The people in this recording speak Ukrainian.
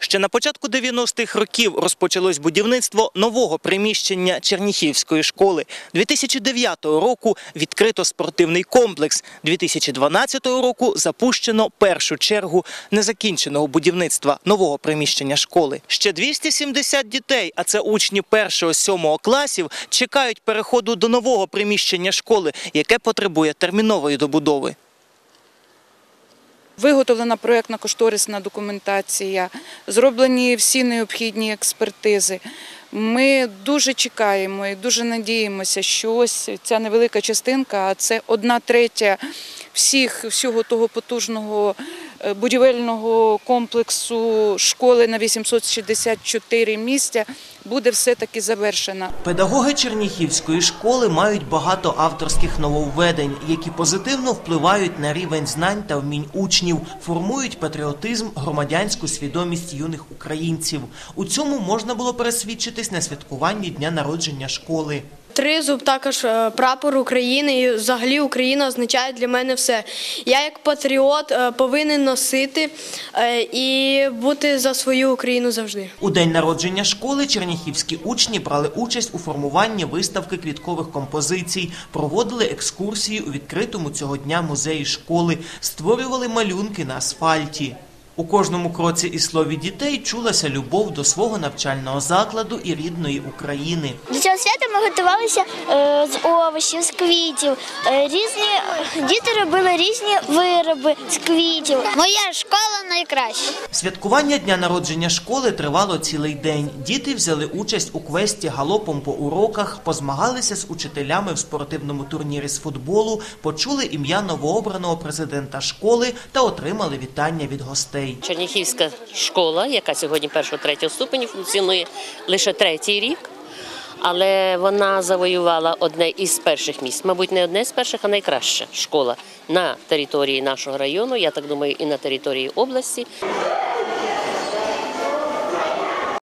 Ще на початку 90-х років розпочалось будівництво нового приміщення Черніхівської школи. 2009 року відкрито спортивний комплекс. 2012 року запущено першу чергу незакінченого будівництва нового приміщення школи. Ще 270 дітей, а це учні 1-7 класів, чекають переходу до нового приміщення школи, яке потребує термінової добудови. Виготовлена проєктно-кошторисна документація, зроблені всі необхідні експертизи. Ми дуже чекаємо і дуже надіємося, що ось ця невелика частинка, а це одна третя всіх, всього того потужного будівельного комплексу школи на 864 місця, буде все-таки завершена. Педагоги Черніхівської школи мають багато авторських нововведень, які позитивно впливають на рівень знань та вмінь учнів, формують патріотизм, громадянську свідомість юних українців. У цьому можна було пересвідчитись на святкуванні дня народження школи. Тризуб також е, прапор України і взагалі Україна означає для мене все. Я як патріот е, повинен носити е, і бути за свою Україну завжди. У день народження школи черніхівські учні брали участь у формуванні виставки квіткових композицій, проводили екскурсії у відкритому цього дня музеї школи, створювали малюнки на асфальті. У кожному кроці і слові дітей чулася любов до свого навчального закладу і рідної України. До цього свята ми готувалися е, з овочів, з квітів. Е, різні діти робили різні вироби з квітів. Моя школа найкраща. Святкування дня народження школи тривало цілий день. Діти взяли участь у квесті галопом по уроках, позмагалися з учителями в спортивному турнірі з футболу, почули ім'я новообраного президента школи та отримали вітання від гостей. Черніхівська школа, яка сьогодні першого третього ступені функціонує лише третій рік, але вона завоювала одне із перших місць. Мабуть, не одне з перших, а найкраща школа на території нашого району. Я так думаю, і на території області.